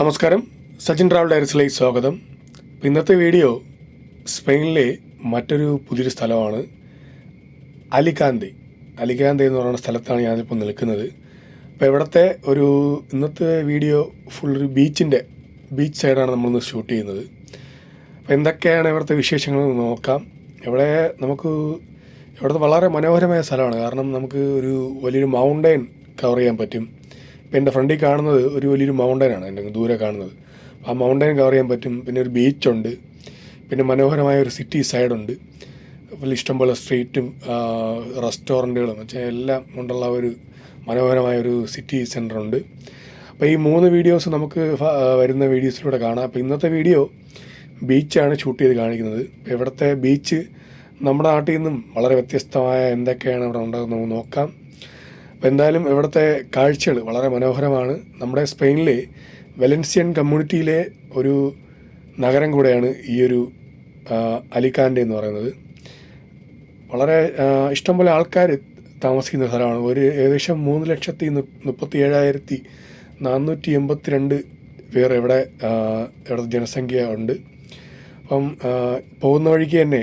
നമസ്കാരം. സച്ചിൻ ട്രാവൽ ഡയറക്സിലേക്ക് സ്വാഗതം. ഇന്നത്തെ വീഡിയോ സ്പെയിനിലെ മറ്റൊരു പുതിയൊരു സ്ഥലമാണ്. അലികാന്തി അലികാന്തി എന്ന് പറയുന്ന സ്ഥലത്താണ് ഞാനിപ്പോൾ നിൽക്കുന്നത്. അപ്പോൾ ഇവിടുത്തെ ഒരു ഇന്നത്തെ വീഡിയോ ഫുൾ ഒരു ബീച്ചിന്റെ ബീച്ച് സൈഡാണ് നമ്മളിന്ന് ഷൂട്ട് ചെയ്യുന്നത്. അപ്പോൾ എന്തൊക്കെയാണ് ഇവിടുത്തെ വിശേഷങ്ങൾ നോക്കാം. ഇവിടെ നമുക്ക് ഇവിടുത്തെ വളരെ മനോഹരമായ സ്ഥലമാണ്. കാരണം നമുക്ക് ഒരു വലിയൊരു മൗണ്ടൈൻ കവർ ചെയ്യാൻ പറ്റും. ഇപ്പം എന്റെ ഫ്രണ്ടിൽ കാണുന്നത് ഒരു വലിയൊരു മൗണ്ടനാണ് എന്റെ ദൂരെ കാണുന്നത്. ആ മൗണ്ടൻ കവർ ചെയ്യാൻ പറ്റും. പിന്നെ ഒരു ബീച്ചുണ്ട് പിന്നെ മനോഹരമായ ഒരു സിറ്റി സൈഡുണ്ട് വലിയ ഇഷ്ടംപോലെ സ്ട്രീറ്റും റെസ്റ്റോറന്റുകളും വെച്ചാൽ എല്ലാം കൊണ്ടുള്ള ഒരു മനോഹരമായ ഒരു സിറ്റി സെന്ററുണ്ട് അപ്പോൾ ഈ മൂന്ന് വീഡിയോസ് നമുക്ക് വരുന്ന വീഡിയോസിലൂടെ കാണാം. അപ്പോൾ ഇന്നത്തെ വീഡിയോ ബീച്ചാണ് ഷൂട്ട് ചെയ്ത് കാണിക്കുന്നത്. ഇവിടുത്തെ ബീച്ച് നമ്മുടെ നാട്ടിൽ നിന്നും വളരെ വ്യത്യസ്തമായ എന്തൊക്കെയാണ് ഇവിടെ ഉണ്ടാകുന്നത് നോക്കാം. എന്തായാലും ഇവിടുത്തെ കാഴ്ചകൾ വളരെ മനോഹരമാണ്. നമ്മുടെ സ്പെയിനിലെ വെലൻസിയൻ കമ്മ്യൂണിറ്റിയിലെ ഒരു നഗരം കൂടെയാണ് ഈ ഒരു അലിക്കാന്റെ എന്ന് പറയുന്നത്. വളരെ ഇഷ്ടംപോലെ ആൾക്കാർ താമസിക്കുന്ന സ്ഥലമാണ്. ഒരു ഏകദേശം മൂന്ന് ലക്ഷത്തി മുപ്പത്തി ഏഴായിരത്തി നാനൂറ്റി എൺപത്തി രണ്ട് പേർ ഇവിടെ ഇവിടെ ജനസംഖ്യ ഉണ്ട്. അപ്പം പോകുന്ന വഴിക്ക് തന്നെ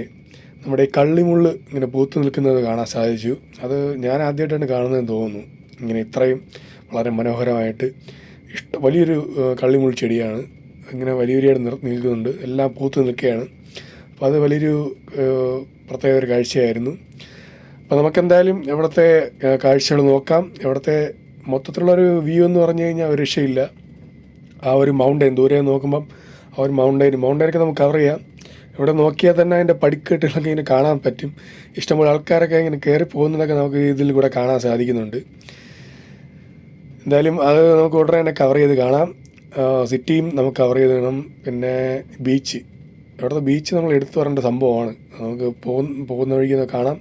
നമ്മുടെ ഈ കള്ളിമുള്ള് ഇങ്ങനെ പൂത്ത് നിൽക്കുന്നത് കാണാൻ സാധിച്ചു. അത് ഞാൻ ആദ്യമായിട്ടാണ് കാണുന്നതെന്ന് തോന്നുന്നു. ഇങ്ങനെ ഇത്രയും വളരെ മനോഹരമായിട്ട് ഇഷ്ട വലിയൊരു കള്ളിമുൾ ചെടിയാണ്. ഇങ്ങനെ വലിയൊരു നിർ നിൽക്കുന്നുണ്ട്. എല്ലാം പൂത്ത് നിൽക്കുകയാണ്. അപ്പോൾ അത് വലിയൊരു പ്രത്യേക ഒരു കാഴ്ചയായിരുന്നു. അപ്പോൾ നമുക്കെന്തായാലും ഇവിടുത്തെ ആ, കാഴ്ചകൾ നോക്കാം. ഇവിടുത്തെ മൊത്തത്തിലുള്ളൊരു വ്യൂ എന്ന് പറഞ്ഞു കഴിഞ്ഞാൽ ഒരു രക്ഷയില്ല. ആ ഒരു മൗണ്ടൈൻ ദൂരെ നോക്കുമ്പം ആ ഒരു മൗണ്ടൈൻ മൗണ്ടൈനൊക്കെ നമുക്ക് കവർ ചെയ്യാം. ഇവിടെ നോക്കിയാൽ തന്നെ അതിന്റെ പടിക്കെട്ടുകളൊക്കെ ഇങ്ങനെ കാണാൻ പറ്റും. ഇഷ്ടംപോലെ ആൾക്കാരൊക്കെ ഇങ്ങനെ കയറി പോകുന്നതൊക്കെ നമുക്ക് ഇതിൽ കൂടെ കാണാൻ സാധിക്കുന്നുണ്ട്. എന്തായാലും അത് നമുക്ക് ഉടനെ തന്നെ കവർ ചെയ്ത് കാണാം. സിറ്റിയും നമുക്ക് കവർ ചെയ്ത് കാണാം. പിന്നെ ബീച്ച് ഇവിടുത്തെ ബീച്ച് നമ്മൾ എടുത്തു പറയേണ്ട സംഭവമാണ്. നമുക്ക് പോകുന്ന പോകുന്ന വഴിക്ക് കാണാം.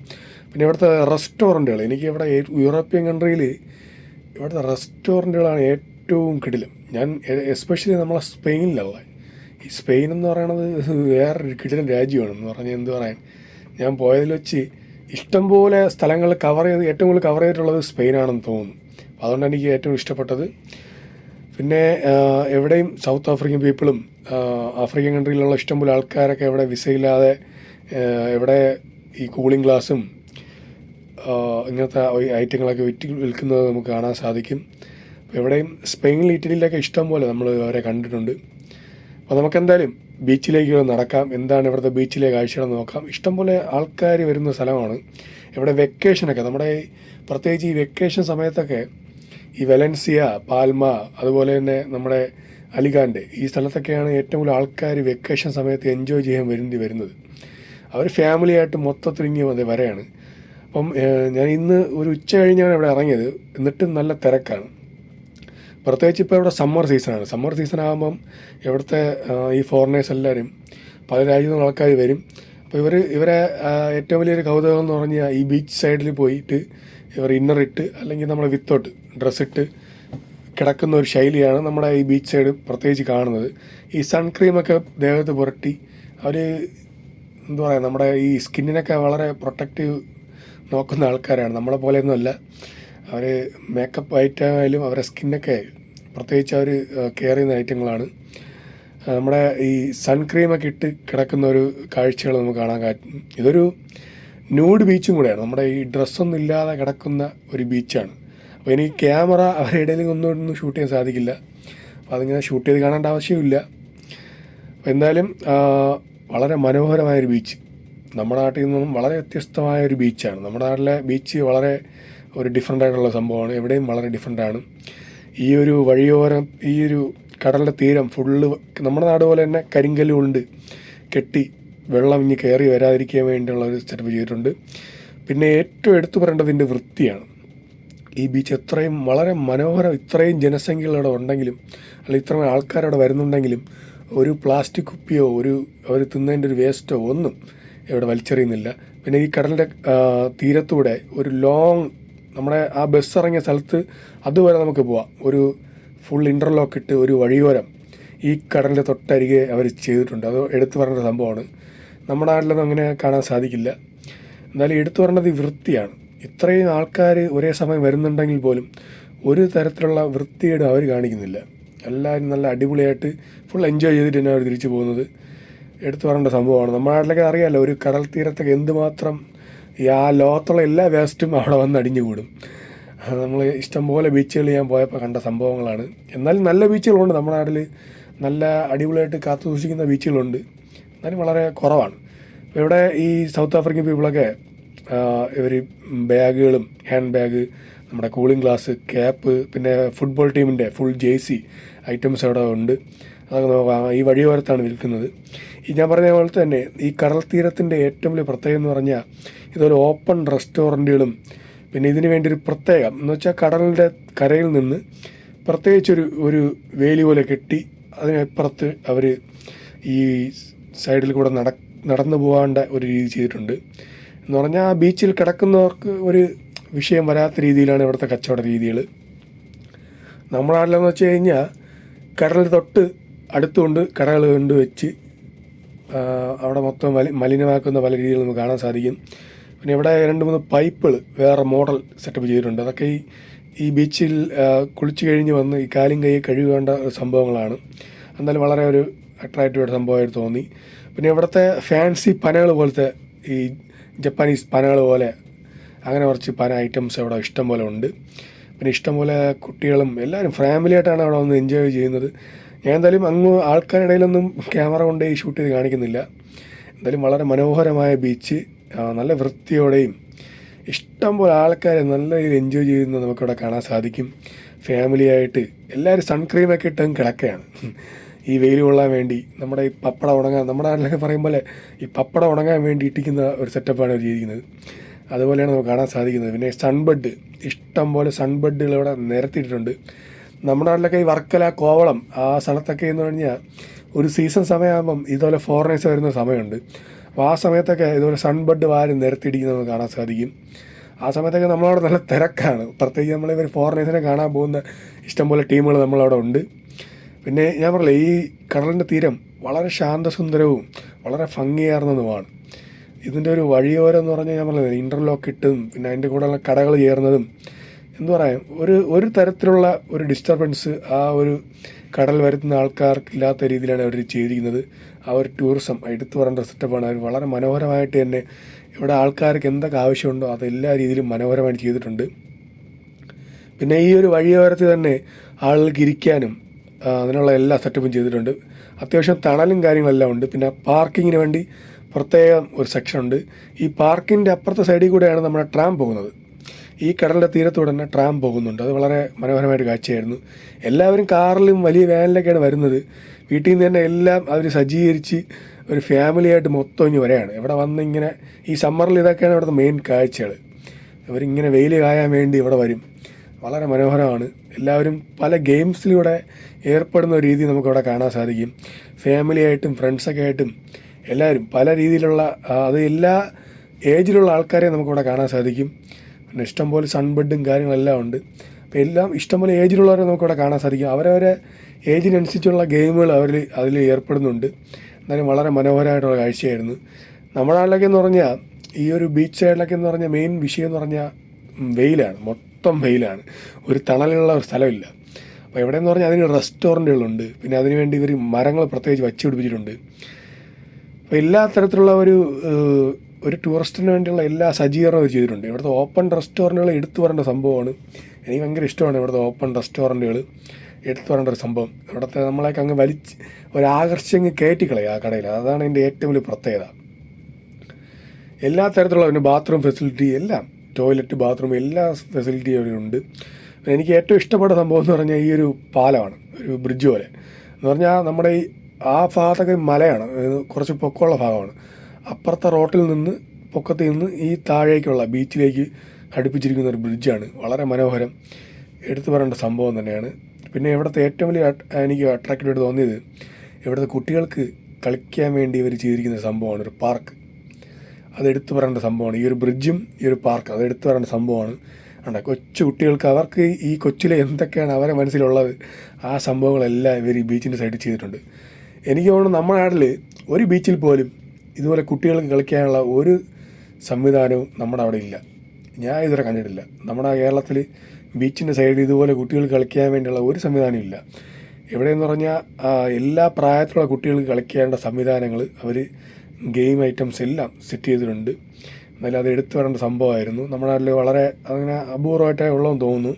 പിന്നെ ഇവിടുത്തെ റെസ്റ്റോറന്റുകൾ എനിക്ക് ഇവിടെ യൂറോപ്യൻ കൺട്രിയിൽ ഇവിടുത്തെ റെസ്റ്റോറന്റുകളാണ് ഏറ്റവും കിടിലം. ഞാൻ എസ്പെഷ്യലി നമ്മളെ സ്പെയിനിലുള്ള ഈ സ്പെയിൻ എന്ന് പറയണത് വേറൊരു കിടിലൻ രാജ്യമാണ് എന്ന് പറഞ്ഞാൽ എന്ത് പറയാൻ? ഞാൻ പോയതിൽ വെച്ച് ഇഷ്ടംപോലെ സ്ഥലങ്ങൾ കവർ ചെയ്ത് ഏറ്റവും കൂടുതൽ കവർ ചെയ്തിട്ടുള്ളത് സ്പെയിനാണെന്ന് തോന്നുന്നു. അതുകൊണ്ട് എനിക്ക് ഏറ്റവും ഇഷ്ടപ്പെട്ടത്. പിന്നെ എവിടെയും സൗത്ത് ആഫ്രിക്കൻ പീപ്പിളും ആഫ്രിക്കൻ കൺട്രിയിലുള്ള ഇഷ്ടംപോലെ ആൾക്കാരൊക്കെ എവിടെ വിസയില്ലാതെ എവിടെ ഈ കൂളിംഗ് ഗ്ലാസും ഇങ്ങനത്തെ ഐറ്റങ്ങളൊക്കെ വിറ്റ് വിൽക്കുന്നത് നമുക്ക് കാണാൻ സാധിക്കും. എവിടെയും സ്പെയിനിൽ ഇറ്റലിയിലൊക്കെ ഇഷ്ടംപോലെ നമ്മൾ അവരെ കണ്ടിട്ടുണ്ട്. അപ്പോൾ നമുക്കെന്തായാലും ബീച്ചിലേക്ക് നടക്കാം. എന്താണ് ഇവിടുത്തെ ബീച്ചിലെ കാഴ്ചകൾ നോക്കാം. ഇഷ്ടംപോലെ ആൾക്കാർ വരുന്ന സ്ഥലമാണ്. ഇവിടെ വെക്കേഷനൊക്കെ നമ്മുടെ പ്രത്യേകിച്ച് ഈ വെക്കേഷൻ സമയത്തൊക്കെ ഈ വെലൻസിയ പാൽമ അതുപോലെ തന്നെ നമ്മുടെ അലിഗാന്റെ ഈ സ്ഥലത്തൊക്കെയാണ് ഏറ്റവും കൂടുതൽ ആൾക്കാർ വെക്കേഷൻ സമയത്ത് എൻജോയ് ചെയ്യാൻ വേണ്ടി വരുന്നത്. അവർ ഫാമിലിയായിട്ട് മൊത്തത്തിൽ ഇങ്ങി വരെയാണ്. അപ്പം ഞാൻ ഇന്ന് ഒരു ഉച്ച കഴിഞ്ഞാണ് ഇവിടെ ഇറങ്ങിയത്. എന്നിട്ടും നല്ല തിരക്കാണ്. പ്രത്യേകിച്ച് ഇപ്പോൾ ഇവിടെ സമ്മർ സീസണാണ് സമ്മർ സീസൺ ആകുമ്പം ഇവിടുത്തെ ഈ ഫോറിനേഴ്സ് എല്ലാവരും പല രാജ്യത്തു നിന്ന് ആൾക്കാർ വരും. അപ്പോൾ ഇവർ ഇവരെ ഏറ്റവും വലിയൊരു കൗതുകം എന്ന് പറഞ്ഞാൽ ഈ ബീച്ച് സൈഡിൽ പോയിട്ട് ഇവർ ഇന്നർ ഇട്ട് അല്ലെങ്കിൽ നമ്മൾ വിത്തോട്ട് ഡ്രസ്സ് ഇട്ട് കിടക്കുന്ന ഒരു ശൈലിയാണ് നമ്മുടെ ഈ ബീച്ച് സൈഡ് പ്രത്യേകിച്ച് കാണുന്നത്. ഈ സൺക്രീമൊക്കെ ദേഹത്ത് പുരട്ടി അവർ എന്താ പറയുക നമ്മുടെ ഈ സ്കിന്നിനൊക്കെ വളരെ പ്രൊട്ടക്റ്റീവ് നോക്കുന്ന ആൾക്കാരാണ്. നമ്മളെ പോലെയൊന്നുമല്ല. അവർ മേക്കപ്പ് ഐറ്റമായാലും അവരുടെ സ്കിന്നൊക്കെ പ്രത്യേകിച്ച് അവർ കെയർ ചെയ്യുന്ന ഐറ്റങ്ങളാണ്. നമ്മുടെ ഈ സൺക്രീമൊക്കെ ഇട്ട് കിടക്കുന്ന ഒരു കാഴ്ചകൾ നമുക്ക് കാണാൻ പറ്റും ഇതൊരു ന്യൂഡ് ബീച്ചും കൂടെയാണ്. നമ്മുടെ ഈ ഡ്രസ്സൊന്നും ഇല്ലാതെ കിടക്കുന്ന ഒരു ബീച്ചാണ്. അപ്പോൾ എനിക്ക് ക്യാമറ അവരുടെ ഇടയിൽ ഒന്നും ഷൂട്ട് ചെയ്യാൻ സാധിക്കില്ല. അപ്പോൾ അതിങ്ങനെ ഷൂട്ട് ചെയ്ത് കാണേണ്ട ആവശ്യമില്ല. അപ്പോൾ എന്തായാലും വളരെ മനോഹരമായൊരു ബീച്ച്. നമ്മുടെ നാട്ടിൽ നിന്നും വളരെ വ്യത്യസ്തമായ ഒരു ബീച്ചാണ്. നമ്മുടെ നാട്ടിലെ ബീച്ച് വളരെ ഒരു ഡിഫറെന്റ് ആയിട്ടുള്ള സംഭവമാണ്. എവിടെയും വളരെ ഡിഫറെന്റ് ആണ്. ഈ ഒരു വഴിയോരം ഈ ഒരു കടലിന്റെ തീരം ഫുള്ള് നമ്മുടെ നാട് പോലെ തന്നെ കരിങ്കല്ല് കൊണ്ട് കെട്ടി വെള്ളം ഇനി കയറി വരാതിരിക്കാൻ വേണ്ടിയുള്ള ഒരു സെറ്റപ്പ് ചെയ്തിട്ടുണ്ട്. പിന്നെ ഏറ്റവും എടുത്തു പറയേണ്ടതിന്റെ വൃത്തിയാണ്. ഈ ബീച്ച് എത്രയും വളരെ മനോഹരം ഇത്രയും ജനസംഖ്യകൾ അവിടെ ഉണ്ടെങ്കിലും അല്ലെങ്കിൽ ഇത്രയും ആൾക്കാർ അവിടെ വരുന്നുണ്ടെങ്കിലും ഒരു പ്ലാസ്റ്റിക് കുപ്പിയോ ഒരു അവർ തിന്നതിന്റെ ഒരു വേസ്റ്റോ ഒന്നും ഇവിടെ വലിച്ചെറിയുന്നില്ല. പിന്നെ ഈ കടലിന്റെ തീരത്തൂടെ ഒരു ലോങ് നമ്മുടെ ആ ബസ് ഇറങ്ങിയ സ്ഥലത്ത് അതുവരെ നമുക്ക് പോവാം. ഒരു ഫുൾ ഇന്റർലോക്ക് ഇട്ട് ഒരു വഴിയോരം ഈ കടലിന്റെ തൊട്ടരികെ അവർ ചെയ്തിട്ടുണ്ട്. അത് എടുത്തു പറഞ്ഞ സംഭവമാണ്. നമ്മുടെ നാട്ടിലൊന്നും അങ്ങനെ കാണാൻ സാധിക്കില്ല. എന്നാലും എടുത്തു പറഞ്ഞത് വൃത്തിയാണ്. ഇത്രയും ആൾക്കാർ ഒരേ സമയം വരുന്നുണ്ടെങ്കിൽ പോലും ഒരു തരത്തിലുള്ള വൃത്തികേട് അവർ കാണിക്കുന്നില്ല. എല്ലാവരും നല്ല അടിപൊളിയായിട്ട് ഫുൾ എൻജോയ് ചെയ്തിട്ട് തന്നെ അവർ തിരിച്ചു പോകുന്നത്. എടുത്തു പറയേണ്ട സംഭവമാണ്. നമ്മുടെ നാട്ടിലൊക്കെ അറിയാമല്ലോ ഒരു കടൽ തീരത്തൊക്കെ എന്തുമാത്രം ഈ ആ ലോകത്തുള്ള എല്ലാ വേസ്റ്റും അവിടെ വന്ന് അടിഞ്ഞു കൂടും. നമ്മൾ ഇഷ്ടംപോലെ ബീച്ചുകൾ ഞാൻ പോയപ്പോൾ കണ്ട സംഭവങ്ങളാണ്. എന്നാലും നല്ല ബീച്ചുകളുണ്ട് നമ്മുടെ നാട്ടിൽ നല്ല അടിപൊളിയായിട്ട് കാത്തു സൂക്ഷിക്കുന്ന ബീച്ചുകളുണ്ട് എന്നാലും വളരെ കുറവാണ്. ഇവിടെ ഈ സൗത്ത് ആഫ്രിക്കൻ പീപ്പിളൊക്കെ ഇവർ ബാഗുകളും ഹാൻഡ് ബാഗ് നമ്മുടെ കൂളിംഗ് ഗ്ലാസ് ക്യാപ്പ് പിന്നെ ഫുട്ബോൾ ടീമിന്റെ ഫുൾ ജേഴ്സി ഐറ്റംസ് അവിടെ ഉണ്ട്. ഈ വഴിയോരത്താണ് വിൽക്കുന്നത്. ഈ ഞാൻ പറഞ്ഞ പോലെ തന്നെ ഈ കടൽ തീരത്തിന്റെ ഏറ്റവും വലിയ പ്രത്യേകത എന്ന് പറഞ്ഞാൽ ഇതൊരു ഓപ്പൺ റെസ്റ്റോറന്റുകളും പിന്നെ ഇതിന് വേണ്ടി ഒരു പ്രത്യേകം. എന്ന് വെച്ചാൽ കടലിന്റെ കരയിൽ നിന്ന് പ്രത്യേകിച്ചൊരു ഒരു വേലി പോലെ കെട്ടി അതിനപ്പുറത്ത് അവർ ഈ സൈഡിൽ കൂടെ നട നടന്നു പോകാണ്ട ഒരു രീതി ചെയ്തിട്ടുണ്ട്. എന്ന് പറഞ്ഞാൽ ആ ബീച്ചിൽ കിടക്കുന്നവർക്ക് ഒരു വിഷയം വരാത്ത രീതിയിലാണ് ഇവിടുത്തെ കച്ചവട രീതികൾ നമ്മളാണല്ലോ എന്ന് വെച്ച് കഴിഞ്ഞാൽ കടലിൽ തൊട്ട് അടുത്തുകൊണ്ട് കടകൾ കൊണ്ട് വെച്ച് അവിടെ മൊത്തം മലി മലിനമാക്കുന്ന പല രീതികൾ നമുക്ക് കാണാൻ സാധിക്കും. പിന്നെ ഇവിടെ രണ്ട് മൂന്ന് പൈപ്പുകൾ വേറെ മോഡൽ സെറ്റപ്പ് ചെയ്തിട്ടുണ്ട്. അതൊക്കെ ഈ ഈ ബീച്ചിൽ കുളിച്ചു കുളിച്ച് കഴിഞ്ഞ് വന്ന് ഈ കാലും കൈ കഴുകേണ്ട സംഭവങ്ങളാണ്. എന്നാലും വളരെ ഒരു അട്രാക്റ്റീവ് സംഭവമായിട്ട് തോന്നി. പിന്നെ ഇവിടുത്തെ ഫാൻസി പനകൾ പോലത്തെ ഈ ജപ്പാനീസ് പനകൾ പോലെ അങ്ങനെ കുറച്ച് പന ഐറ്റംസ് ഇവിടെ ഇഷ്ടം പോലെ ഉണ്ട്. പിന്നെ ഇഷ്ടംപോലെ കുട്ടികളും എല്ലാവരും ഫാമിലിയായിട്ടാണ് അവിടെ വന്ന് എൻജോയ് ചെയ്യുന്നത്. ഞാൻ എന്തായാലും അങ്ങ് ആൾക്കാരിടയിലൊന്നും ക്യാമറ കൊണ്ട് ഷൂട്ട് ചെയ്ത് കാണിക്കുന്നില്ല. എന്തായാലും വളരെ മനോഹരമായ ബീച്ച് നല്ല വൃത്തിയോടെയും ഇഷ്ടംപോലെ ആൾക്കാർ നല്ല രീതിയിൽ എൻജോയ് ചെയ്യുന്നത് നമുക്കിവിടെ കാണാൻ സാധിക്കും. ഫാമിലിയായിട്ട് എല്ലാവരും സൺക്രീമൊക്കെ ഇട്ടും കിടക്കുകയാണ്. ഈ വെയിൽ കൊള്ളാൻ വേണ്ടി നമ്മുടെ ഈ പപ്പട ഉണങ്ങാൻ നമ്മുടെ നാട്ടിലൊക്കെ പറയും പോലെ ഈ പപ്പട ഉണങ്ങാൻ വേണ്ടി ഇട്ടിക്കുന്ന ഒരു സെറ്റപ്പാണ് അവർ ചെയ്തിരിക്കുന്നത്. അതുപോലെയാണ് നമുക്ക് കാണാൻ സാധിക്കുന്നത്. പിന്നെ സൺബഡ് ഇഷ്ടം പോലെ സൺബെഡുകൾ ഇവിടെ നിരത്തിയിട്ടുണ്ട് നമ്മുടെ നാട്ടിലൊക്കെ ഈ വർക്കല കോവളം ആ സ്ഥലത്തൊക്കെ എന്ന് പറഞ്ഞാൽ ഒരു സീസൺ സമയമാകുമ്പം ഇതുപോലെ ഫോറിനേഴ്സ് വരുന്ന സമയമുണ്ട്. അപ്പോൾ ആ സമയത്തൊക്കെ ഇതുപോലെ സൺബഡ് വാരി നിരത്തിയിടിക്കുന്നത് നമുക്ക് കാണാൻ സാധിക്കും. ആ സമയത്തൊക്കെ നമ്മളവിടെ നല്ല തിരക്കാണ്. പ്രത്യേകിച്ച് നമ്മളിവർ ഫോറിനേഴ്സിനെ കാണാൻ പോകുന്ന ഇഷ്ടംപോലെ ടീമുകൾ നമ്മളവിടെ ഉണ്ട്. പിന്നെ ഞാൻ പറഞ്ഞില്ലേ ഈ കടലിന്റെ തീരം വളരെ ശാന്തസുന്ദരവും വളരെ ഭംഗിയാർന്നതുമാണ് ഇതിന്റെ ഒരു വഴിയോരം എന്ന് പറഞ്ഞാൽ ഞാൻ പറഞ്ഞത് ഇന്റർലോക്ക് ഇട്ടും പിന്നെ അതിന്റെ കൂടെയുള്ള കടകൾ ചേർന്നതും. എന്ന് പറയാം ഒരു ഒരു തരത്തിലുള്ള ഒരു ഡിസ്റ്റർബൻസ് ആ ഒരു കടൽ വരുത്തുന്ന ആൾക്കാർക്ക് ഇല്ലാത്ത രീതിയിലാണ് അവർ ചെയ്തിരിക്കുന്നത്. ആ ഒരു ടൂറിസം എടുത്തു പറയേണ്ട സെറ്റപ്പാണ് അവർ വളരെ മനോഹരമായിട്ട് തന്നെ ഇവിടെ ആൾക്കാർക്ക് എന്തൊക്കെ ആവശ്യമുണ്ടോ അതെല്ലാ രീതിയിലും മനോഹരമായിട്ട് ചെയ്തിട്ടുണ്ട്. പിന്നെ ഈ ഒരു വഴിയോരത്തിൽ തന്നെ ആളുകൾക്ക് ഇരിക്കാനും അതിനുള്ള എല്ലാ സെറ്റപ്പും ചെയ്തിട്ടുണ്ട്. അത്യാവശ്യം തണലും കാര്യങ്ങളെല്ലാം ഉണ്ട്. പിന്നെ പാർക്കിങ്ങിന് വേണ്ടി പ്രത്യേകം ഒരു സെക്ഷൻ ഉണ്ട്. ഈ പാർക്കിന്റെ അപ്പുറത്തെ സൈഡിൽ കൂടെയാണ് നമ്മുടെ ട്രാം പോകുന്നത്. ഈ കടലിന്റെ തീരത്തൂടെ തന്നെ ട്രാം പോകുന്നുണ്ട്. അത് വളരെ മനോഹരമായിട്ട് കാഴ്ചയായിരുന്നു. എല്ലാവരും കാറിലും വലിയ വാനിലൊക്കെയാണ് വരുന്നത്. വീട്ടിൽ നിന്ന് തന്നെ എല്ലാം അവർ സജ്ജീകരിച്ച് ഒരു ഫാമിലിയായിട്ട് മൊത്തം ഇങ്ങ് വരെയാണ്. ഇവിടെ വന്ന് ഇങ്ങനെ ഈ സമ്മറിൽ ഇതൊക്കെയാണ് ഇവിടുത്തെ മെയിൻ കാഴ്ചകൾ ഇവരിങ്ങനെ വെയിൽ കായാൻ വേണ്ടി ഇവിടെ വരും. വളരെ മനോഹരമാണ്. എല്ലാവരും പല ഗെയിംസിലൂടെ ഏർപ്പെടുന്ന രീതി നമുക്കിവിടെ കാണാൻ സാധിക്കും. ഫാമിലിയായിട്ടും ഫ്രണ്ട്സൊക്കെ ആയിട്ടും എല്ലാവരും പല രീതിയിലുള്ള അത് എല്ലാ ഏജിലുള്ള ആൾക്കാരെയും നമുക്കിവിടെ കാണാൻ സാധിക്കും. പിന്നെ ഇഷ്ടംപോലെ സൺബെഡും കാര്യങ്ങളെല്ലാം ഉണ്ട്. അപ്പോൾ എല്ലാം ഇഷ്ടംപോലെ ഏജിലുള്ളവരെ നമുക്കിവിടെ കാണാൻ സാധിക്കും. അവരവരെ ഏജിനനുസരിച്ചുള്ള ഗെയിമുകൾ അവരിൽ അതിൽ ഏർപ്പെടുന്നുണ്ട്. എന്നാലും വളരെ മനോഹരമായിട്ടുള്ള കാഴ്ചയായിരുന്നു. നമ്മുടെ നാട്ടിലൊക്കെ എന്ന് പറഞ്ഞാൽ ഈ ഒരു ബീച്ച് സൈഡിലൊക്കെ എന്ന് പറഞ്ഞാൽ മെയിൻ വിഷയം എന്ന് പറഞ്ഞാൽ വെയിലാണ്. മൊത്തം വെയിലാണ്. ഒരു തണലുള്ള ഒരു സ്ഥലമില്ല. അപ്പോൾ എവിടെയെന്ന് പറഞ്ഞാൽ അതിന് റെസ്റ്റോറന്റുകളുണ്ട് പിന്നെ അതിനുവേണ്ടി ഇവർ മരങ്ങൾ പ്രത്യേകിച്ച് വച്ചു പിടിപ്പിച്ചിട്ടുണ്ട്. അപ്പോൾ എല്ലാ തരത്തിലുള്ള ഒരു ഒരു ടൂറിസ്റ്റിന് വേണ്ടിയുള്ള എല്ലാ സജ്ജീകരണവും ചെയ്തിട്ടുണ്ട്. ഇവിടുത്തെ ഓപ്പൺ റെസ്റ്റോറന്റുകൾ എടുത്തു പറയേണ്ട സംഭവമാണ്. എനിക്ക് ഭയങ്കര ഇഷ്ടമാണ് ഇവിടുത്തെ ഓപ്പൺ റെസ്റ്റോറന്റുകൾ എടുത്തു പറയേണ്ട ഒരു സംഭവം. ഇവിടുത്തെ നമ്മളെയൊക്കെ അങ്ങ് വലിച്ച് ഒരു ആകർഷിച്ചങ്ങ് കയറ്റിക്കളയും ആ കടയിൽ. അതാണ് എന്റെ ഏറ്റവും വലിയ പ്രത്യേകത. എല്ലാ തരത്തിലുള്ള പിന്നെ ബാത്റൂം ഫെസിലിറ്റി എല്ലാം ടോയ്ലറ്റ് ബാത്റൂം എല്ലാ ഫെസിലിറ്റിയും പിന്നെ എനിക്ക് ഏറ്റവും ഇഷ്ടപ്പെട്ട സംഭവം എന്ന് പറഞ്ഞാൽ ഈ ഒരു പാലമാണ്. ഒരു ബ്രിഡ്ജ് പോലെ. എന്ന് പറഞ്ഞാൽ നമ്മുടെ ഈ ആ ഭാഗത്തൊക്കെ മലയാണ് കുറച്ച് പൊക്കമുള്ള ഭാഗമാണ്. അപ്പുറത്തെ റോട്ടിൽ നിന്ന് പൊക്കത്തിൽ നിന്ന് ഈ താഴേക്കുള്ള ബീച്ചിലേക്ക് ഘടിപ്പിച്ചിരിക്കുന്ന ഒരു ബ്രിഡ്ജാണ്. വളരെ മനോഹരം. എടുത്തു പറയേണ്ട സംഭവം തന്നെയാണ്. പിന്നെ ഇവിടുത്തെ ഏറ്റവും വലിയ എനിക്ക് അട്രാക്റ്റീവ് തോന്നിയത് ഇവിടുത്തെ കുട്ടികൾക്ക് കളിക്കാൻ വേണ്ടി ഇവർ ചെയ്തിരിക്കുന്ന ഒരു സംഭവമാണ് ഒരു പാർക്ക്. അത് എടുത്തു പറയേണ്ട സംഭവമാണ്. ഈ ഒരു ബ്രിഡ്ജും ഈ ഒരു പാർക്ക് അത് എടുത്തു പറയേണ്ട സംഭവമാണ്. ഉണ്ട് കൊച്ചു കുട്ടികൾക്ക് അവർക്ക് ഈ കൊച്ചിലെ എന്തൊക്കെയാണ് അവരെ മനസ്സിലുള്ളത് ആ സംഭവങ്ങളെല്ലാം ഇവർ ഈ ബീച്ചിന്റെ സൈഡിൽ ചെയ്തിട്ടുണ്ട്. എനിക്ക് തോന്നുന്നു നമ്മുടെ നാട്ടിൽ ഒരു ബീച്ചിൽ പോലും ഇതുപോലെ കുട്ടികൾക്ക് കളിക്കാനുള്ള ഒരു സംവിധാനവും നമ്മുടെ അവിടെ ഇല്ല. ഞാൻ ഇതുവരെ കണ്ടിട്ടില്ല. നമ്മുടെ കേരളത്തിൽ ബീച്ചിന്റെ സൈഡിൽ ഇതുപോലെ കുട്ടികൾക്ക് കളിക്കാൻ വേണ്ടിയുള്ള ഒരു സംവിധാനം ഇല്ല. എവിടെയെന്ന് പറഞ്ഞാൽ എല്ലാ പ്രായത്തിലുള്ള കുട്ടികൾക്ക് കളിക്കേണ്ട സംവിധാനങ്ങൾ അവർ ഗെയിം ഐറ്റംസ് എല്ലാം സെറ്റ് ചെയ്തിട്ടുണ്ട്. എന്നാലും അത് എടുത്തു വരേണ്ട സംഭവമായിരുന്നു. നമ്മുടെ നാട്ടിൽ വളരെ അങ്ങനെ അപൂർവമായിട്ടേ ഉള്ളതെന്ന് തോന്നുന്നു.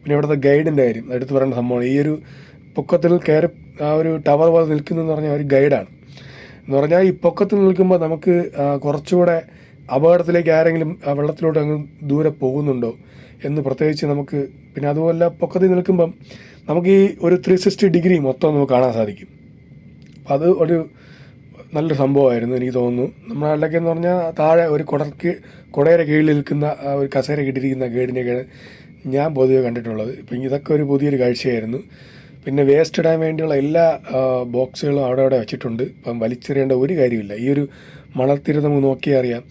പിന്നെ ഇവിടുത്തെ ഗൈഡിന്റെ കാര്യം എടുത്തു വരേണ്ട സംഭവമാണ്. ഈ ഒരു പൊക്കത്തിൽ കയറി ആ ഒരു ടവർ പോലെ നിൽക്കുന്നതെന്ന് പറഞ്ഞാൽ ഒരു ഗൈഡാണ്. എന്ന് പറഞ്ഞാൽ ഈ പൊക്കത്തിൽ നിൽക്കുമ്പോൾ നമുക്ക് കുറച്ചുകൂടെ അപകടത്തിലേക്ക് ആരെങ്കിലും ആ വെള്ളത്തിലോട്ട് അങ്ങ് ദൂരെ പോകുന്നുണ്ടോ എന്ന് പ്രത്യേകിച്ച് നമുക്ക് പിന്നെ അതുപോലെ പൊക്കത്തിൽ നിൽക്കുമ്പം നമുക്ക് ഈ ഒരു ത്രീ സിക്സ്റ്റി ഡിഗ്രി മൊത്തം നമുക്ക് കാണാൻ സാധിക്കും. അപ്പം അത് ഒരു നല്ലൊരു സംഭവമായിരുന്നു എനിക്ക് തോന്നുന്നു. നമ്മുടെ നാട്ടിലൊക്കെ എന്ന് പറഞ്ഞാൽ താഴെ ഒരു കുടക്ക് കുടയുടെ കീഴിൽ നിൽക്കുന്ന ആ ഒരു കസേര കിട്ടിയിരിക്കുന്ന ഗൈഡിനെയൊക്കെയാണ് ഞാൻ പൊതുവെ കണ്ടിട്ടുള്ളത്. ഇപ്പം ഇതൊക്കെ ഒരു പുതിയൊരു കാഴ്ചയായിരുന്നു. പിന്നെ വേസ്റ്റ് ഇടാൻ വേണ്ടിയുള്ള എല്ലാ ബോക്സുകളും അവിടെ അവിടെ വെച്ചിട്ടുണ്ട്. അപ്പം വലിച്ചെറിയേണ്ട ഒരു കാര്യമില്ല. ഈ ഒരു മണൽത്തീരം നമുക്ക് നോക്കിയാൽ അറിയാം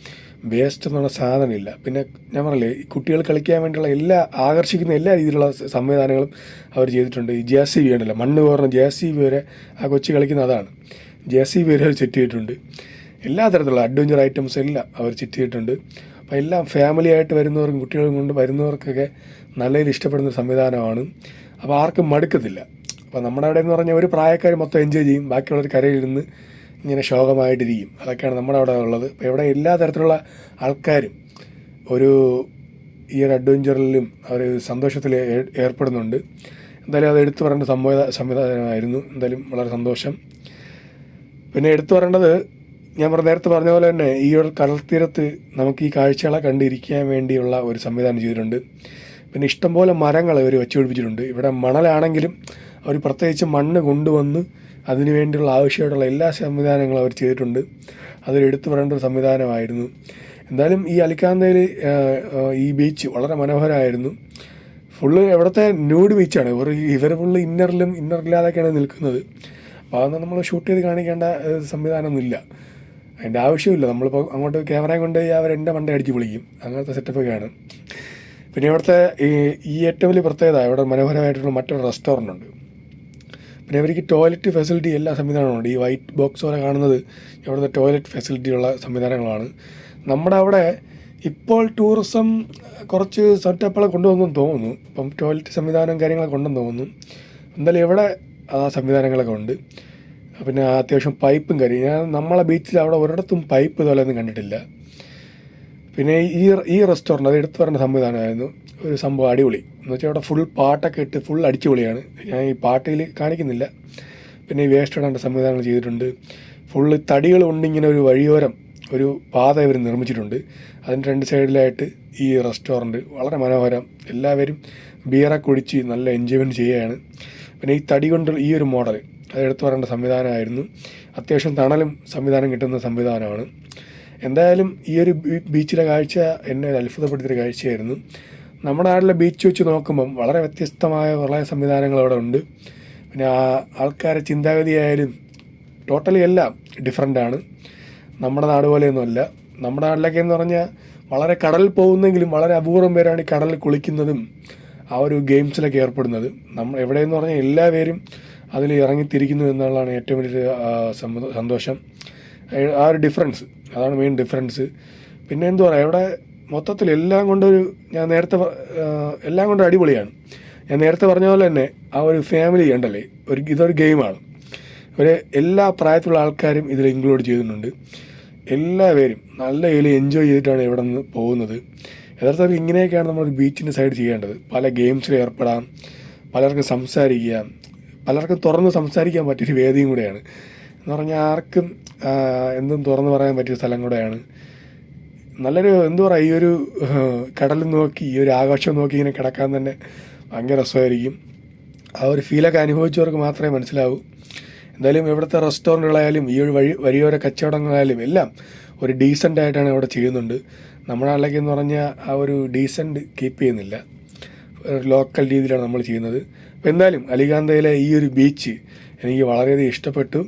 വേസ്റ്റ് എന്നുള്ള സാധനമില്ല. പിന്നെ ഞാൻ പറഞ്ഞില്ലേ കുട്ടികൾ കളിക്കാൻ വേണ്ടിയുള്ള എല്ലാ ആകർഷിക്കുന്ന എല്ലാ രീതിയിലുള്ള സംവിധാനങ്ങളും അവർ ചെയ്തിട്ടുണ്ട്. ഈ ജെ സി ബി ഉണ്ടല്ലോ മണ്ണ് കോർന്ന ജെ സി ബി വരെ ആ കൊച്ചു കളിക്കുന്ന അതാണ്. ജെ സി ബി വരെ അവർ സെറ്റ് ചെയ്തിട്ടുണ്ട്. എല്ലാ തരത്തിലുള്ള അഡ്വഞ്ചർ ഐറ്റംസ് എല്ലാം അവർ സെറ്റ് ചെയ്തിട്ടുണ്ട്. അപ്പോൾ എല്ലാം ഫാമിലി ആയിട്ട് വരുന്നവർക്കും കുട്ടികളും കൊണ്ട് വരുന്നവർക്കൊക്കെ നല്ല രീതിയിൽ ഇഷ്ടപ്പെടുന്ന സംവിധാനമാണ്. അപ്പോൾ ആർക്കും മടുക്കത്തില്ല. അപ്പോൾ നമ്മുടെ അവിടെ എന്ന് പറഞ്ഞാൽ ഒരു പ്രായക്കാർ മൊത്തം എൻജോയ് ചെയ്യും. ബാക്കിയുള്ളവർ കരയിലിരുന്ന് ഇങ്ങനെ ശോകമായിട്ടിരിക്കും. അതൊക്കെയാണ് നമ്മുടെ അവിടെ ഉള്ളത്. അപ്പോൾ ഇവിടെ എല്ലാ തരത്തിലുള്ള ആൾക്കാരും ഒരു ഈ ഒരു അഡ്വഞ്ചറിലും അവർ സന്തോഷത്തിൽ ഏർപ്പെടുന്നുണ്ട്. എന്തായാലും അത് എടുത്തു പറയേണ്ട സംവിധാ സംവിധാനമായിരുന്നു. എന്തായാലും വളരെ സന്തോഷം. പിന്നെ എടുത്തു പറയേണ്ടത് ഞാൻ പറഞ്ഞ നേരത്തെ പറഞ്ഞ പോലെ തന്നെ ഈ ഒരു കടൽത്തീരത്ത് നമുക്ക് ഈ കാഴ്ചകളെ കണ്ടിരിക്കാൻ വേണ്ടിയുള്ള ഒരു സംവിധാനം ചെയ്തിട്ടുണ്ട്. പിന്നെ ഇഷ്ടംപോലെ മരങ്ങൾ ഇവർ വെച്ചുപിടിപ്പിച്ചിട്ടുണ്ട്. ഇവിടെ മണലാണെങ്കിലും അവർ പ്രത്യേകിച്ച് മണ്ണ് കൊണ്ടുവന്ന് അതിനു വേണ്ടിയുള്ള ആവശ്യമായിട്ടുള്ള എല്ലാ സംവിധാനങ്ങളും അവർ ചെയ്തിട്ടുണ്ട്. അതൊരു എടുത്തു പറയേണ്ട ഒരു സംവിധാനമായിരുന്നു. എന്തായാലും ഈ അലിക്കാന്തയിൽ ഈ ബീച്ച് വളരെ മനോഹരമായിരുന്നു. ഫുള്ള് എവിടുത്തെ ന്യൂഡ് ബീച്ചാണ്. ഇവർ ഇവർ ഫുള്ള് ഇന്നറിലും ഇന്നറില്ലാതൊക്കെയാണ് നിൽക്കുന്നത്. അപ്പോൾ അതൊന്നും നമ്മൾ ഷൂട്ട് ചെയ്ത് കാണിക്കേണ്ട സംവിധാനമൊന്നുമില്ല. അതിന്റെ ആവശ്യമില്ല നമ്മളിപ്പോൾ അങ്ങോട്ട് ക്യാമറയും കൊണ്ട് അവർ എന്റെ മണ്ട അടിച്ച് വിളിക്കും അങ്ങനത്തെ സെറ്റപ്പൊക്കെയാണ്. പിന്നെ ഇവിടുത്തെ ഈ ഏറ്റവും വലിയ പ്രത്യേകത ഇവിടെ മനോഹരമായിട്ടുള്ള മറ്റൊരു റെസ്റ്റോറന്റ് ഉണ്ട് പിന്നെ ഇവർക്ക് ടോയ്ലറ്റ് ഫെസിലിറ്റി എല്ലാ സംവിധാനങ്ങളുണ്ട്. ഈ വൈറ്റ് ബോക്സ് പോലെ കാണുന്നത് ഇവിടുത്തെ ടോയ്ലറ്റ് ഫെസിലിറ്റി ഉള്ള സംവിധാനങ്ങളാണ്. നമ്മുടെ അവിടെ ഇപ്പോൾ ടൂറിസം കുറച്ച് സെറ്റപ്പുകളെ കൊണ്ടുവന്നെന്ന് തോന്നുന്നു. ഇപ്പം ടോയ്ലറ്റ് സംവിധാനം കാര്യങ്ങളൊക്കെ ഉണ്ടെന്ന് തോന്നുന്നു. എന്തായാലും ഇവിടെ ആ സംവിധാനങ്ങളൊക്കെ ഉണ്ട്. പിന്നെ അത്യാവശ്യം പൈപ്പും കാര്യം ഞാൻ നമ്മളെ ബീച്ചിൽ അവിടെ ഒരിടത്തും പൈപ്പ് ഇതുപോലെ ഒന്നും കണ്ടിട്ടില്ല. പിന്നെ ഈ ഈ റെസ്റ്റോറന്റ് അത് എടുത്തു പറഞ്ഞ സംവിധാനമായിരുന്നു. ഒരു സംഭവം അടിപൊളി. എന്ന് വെച്ചാൽ അവിടെ ഫുൾ പാട്ടൊക്കെ ഇട്ട് ഫുൾ അടിച്ചുപൊളിയാണ്. ഞാൻ ഈ പാട്ടിൽ കാണിക്കുന്നില്ല. പിന്നെ ഈ വേസ്റ്റ് സംവിധാനങ്ങൾ ചെയ്തിട്ടുണ്ട്. ഫുള്ള് തടികൾ കൊണ്ട് ഇങ്ങനെ ഒരു വഴിയോരം ഒരു പാത ഇവർ നിർമ്മിച്ചിട്ടുണ്ട്. അതിന്റെ രണ്ട് സൈഡിലായിട്ട് ഈ റെസ്റ്റോറന്റ് വളരെ മനോഹരം. എല്ലാവരും ബിയറൊക്കെ കുടിച്ച് നല്ല എൻജോയ്മെന്റ് ചെയ്യുകയാണ്. പിന്നെ ഈ തടി കൊണ്ടുള്ള ഈ ഒരു മോഡൽ അത് പറയേണ്ട സംവിധാനമായിരുന്നു. അത്യാവശ്യം തണലും സംവിധാനം കിട്ടുന്ന സംവിധാനമാണ്. എന്തായാലും ഈ ഒരു ബീച്ചിലെ കാഴ്ച എന്നെ അത്ഭുതപ്പെടുത്തിയൊരു കാഴ്ചയായിരുന്നു. നമ്മുടെ നാട്ടിലെ ബീച്ച് വെച്ച് നോക്കുമ്പം വളരെ വ്യത്യസ്തമായ പ്രളയ സംവിധാനങ്ങൾ അവിടെ ഉണ്ട്. പിന്നെ ആ ആൾക്കാരെ ചിന്താഗതിയായാലും ടോട്ടലി എല്ലാം ഡിഫറെന്റാണ് നമ്മുടെ നാട് പോലെയൊന്നുമല്ല നമ്മുടെ നാട്ടിലൊക്കെ എന്ന് പറഞ്ഞാൽ വളരെ കടലിൽ പോകുന്നെങ്കിലും വളരെ അപൂർവം പേരാണ് ഈ കടലിൽ കുളിക്കുന്നതും ആ ഒരു ഗെയിംസിലൊക്കെ ഏർപ്പെടുന്നത്. നമ്മൾ എവിടെയെന്ന് പറഞ്ഞാൽ എല്ലാവരും അതിൽ ഇറങ്ങിത്തിരിക്കുന്നു എന്നുള്ളതാണ് ഏറ്റവും വലിയ സന്തോഷം. ആ ഒരു ഡിഫറൻസ് അതാണ് മെയിൻ ഡിഫറൻസ് പിന്നെ എന്തു പറയുക ഇവിടെ മൊത്തത്തിൽ എല്ലാം കൊണ്ടൊരു ഞാൻ നേരത്തെ എല്ലാം കൊണ്ടും അടിപൊളിയാണ്. ഞാൻ നേരത്തെ പറഞ്ഞ പോലെ തന്നെ ആ ഒരു ഫാമിലി ഉണ്ടല്ലേ? ഒരു ഇതൊരു ഗെയിമാണ്. ഒരു എല്ലാ പ്രായത്തിലുള്ള ആൾക്കാരും ഇതിൽ ഇൻക്ലൂഡ് ചെയ്തിട്ടുണ്ട്. എല്ലാവരും നല്ല രീതിയിൽ എൻജോയ് ചെയ്തിട്ടാണ് ഇവിടെ നിന്ന് പോകുന്നത്. യഥാർത്ഥത്തിൽ ഇങ്ങനെയൊക്കെയാണ് നമ്മൾ ബീച്ചിന്റെ സൈഡ് ചെയ്യേണ്ടത്. പല ഗെയിംസിൽ ഏർപ്പെടാം പലർക്കും സംസാരിക്കാം പലർക്കും തുറന്ന് സംസാരിക്കാൻ പറ്റിയൊരു വേദിയും കൂടെയാണ്. എന്ന് പറഞ്ഞാൽ ആർക്കും എന്തും തുറന്ന് പറയാൻ പറ്റിയ സ്ഥലം കൂടെയാണ്. നല്ലൊരു എന്താ പറയുക ഈ ഒരു കടൽ നോക്കി ഈ ഒരു ആകാശം നോക്കി ഇങ്ങനെ കിടക്കാൻ തന്നെ ഭയങ്കര രസമായിരിക്കും. ആ ഒരു ഫീലൊക്കെ അനുഭവിച്ചവർക്ക് മാത്രമേ മനസ്സിലാവൂ. എന്തായാലും ഇവിടുത്തെ റെസ്റ്റോറന്റുകളായാലും ഈ ഒരു വഴി വഴിയോര കച്ചവടങ്ങളായാലും എല്ലാം ഒരു ഡീസന്റ് ആയിട്ടാണ് ഇവിടെ ചെയ്യുന്നുണ്ട്. നമ്മുടെ നാട്ടിലേക്ക് എന്ന് പറഞ്ഞാൽ ആ ഒരു ഡീസന്റ് കീപ്പ് ചെയ്യുന്നില്ല. ലോക്കൽ രീതിയിലാണ് നമ്മൾ ചെയ്യുന്നത്. അപ്പോൾ എന്തായാലും അലികാന്തയിലെ ഈ ഒരു ബീച്ച് എനിക്ക് വളരെയധികം ഇഷ്ടപ്പെട്ടു.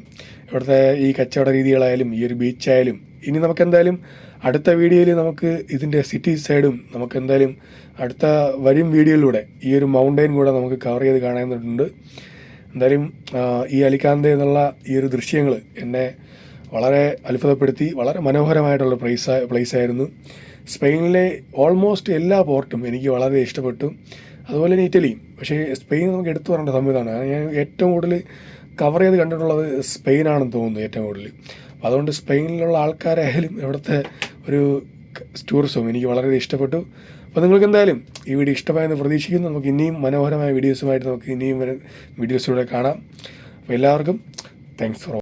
ഇവിടുത്തെ ഈ കച്ചവട രീതികളായാലും ഈ ഒരു ബീച്ചായാലും ഇനി നമുക്ക് എന്തായാലും അടുത്ത വീഡിയോയിൽ നമുക്ക് ഇതിന്റെ സിറ്റി സൈഡും നമുക്ക് എന്തായാലും അടുത്ത വരും വീഡിയോയിലൂടെ ഈ ഒരു മൗണ്ടൈൻ കൂടെ നമുക്ക് കവർ ചെയ്ത് കാണാനുണ്ട് എന്തായാലും ഈ അലിക്കാന്ത എന്നുള്ള ഈ ഒരു ദൃശ്യങ്ങൾ എന്നെ വളരെ അത്ഭുതപ്പെടുത്തി വളരെ മനോഹരമായിട്ടുള്ള പ്ലേസ് പ്ലേസ് ആയിരുന്നു. സ്പെയിനിലെ ഓൾമോസ്റ്റ് എല്ലാ പോർട്ടും എനിക്ക് വളരെ ഇഷ്ടപ്പെട്ടു. അതുപോലെ തന്നെ ഇറ്റലിയും. പക്ഷേ സ്പെയിൻ നമുക്ക് എടുത്തു പറയേണ്ട സംവിധാനമാണ് ഞാൻ ഏറ്റവും കൂടുതൽ കവർ ചെയ്ത് കണ്ടിട്ടുള്ളത് സ്പെയിനാണെന്ന് തോന്നുന്നു ഏറ്റവും കൂടുതൽ. അതുകൊണ്ട് സ്പെയിനിലുള്ള ആൾക്കാരായാലും ഇവിടുത്തെ ഒരു ടൂറിസവും എനിക്ക് വളരെ ഇഷ്ടപ്പെട്ടു. അപ്പോൾ നിങ്ങൾക്ക് എന്തായാലും ഈ വീഡിയോ ഇഷ്ടമായെന്ന് പ്രതീക്ഷിക്കുന്നു. നമുക്ക് ഇനിയും മനോഹരമായ വീഡിയോസുമായിട്ട് നമുക്ക് ഇനിയും വരും വീഡിയോസിലൂടെ കാണാം. അപ്പോൾ എല്ലാവർക്കും താങ്ക്സ് ഫോർ